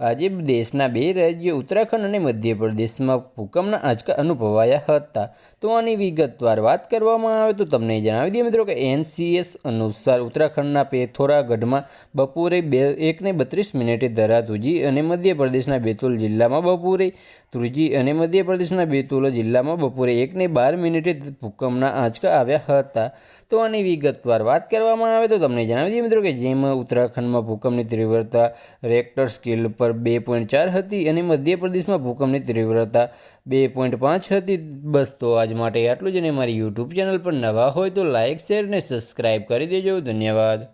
આજે દેશના બે રાજ્યો, ઉત્તરાખંડ અને મધ્યપ્રદેશમાં ભૂકંપના આંચકા અનુભવાયા હતા. તો આની વિગતવાર વાત કરવામાં આવે તો તમને જણાવી દઈએ મિત્રો કે એનસીએસ અનુસાર ઉત્તરાખંડના પેથોરાગઢમાં બપોરે બે, એકને બત્રીસ મિનિટે ધરાતુજી અને મધ્યપ્રદેશના બેતુલ જિલ્લામાં બપોરે ધ્રુજી અને મધ્યપ્રદેશના બેતુલ જિલ્લામાં બપોરે એકને બાર મિનિટે ભૂકંપના આંચકા આવ્યા હતા. તો આની વિગતવાર વાત કરવામાં આવે તો તમને જણાવી દઈએ મિત્રો કે જેમાં ઉત્તરાખંડમાં ભૂકંપની તીવ્રતા રેક્ટર સ્કેલ પર બે પોઈન્ટ ચાર હતી અને મધ્યપ્રદેશમાં ભૂકંપની તીવ્રતા બે પોઈન્ટ પાંચ હતી. બસ તો આજ માટે આટલું જ અને મારી યુટ્યુબ ચેનલ પર નવા હોય તો લાઇક શેર અને સબસ્ક્રાઈબ કરી દેજો. ધન્યવાદ.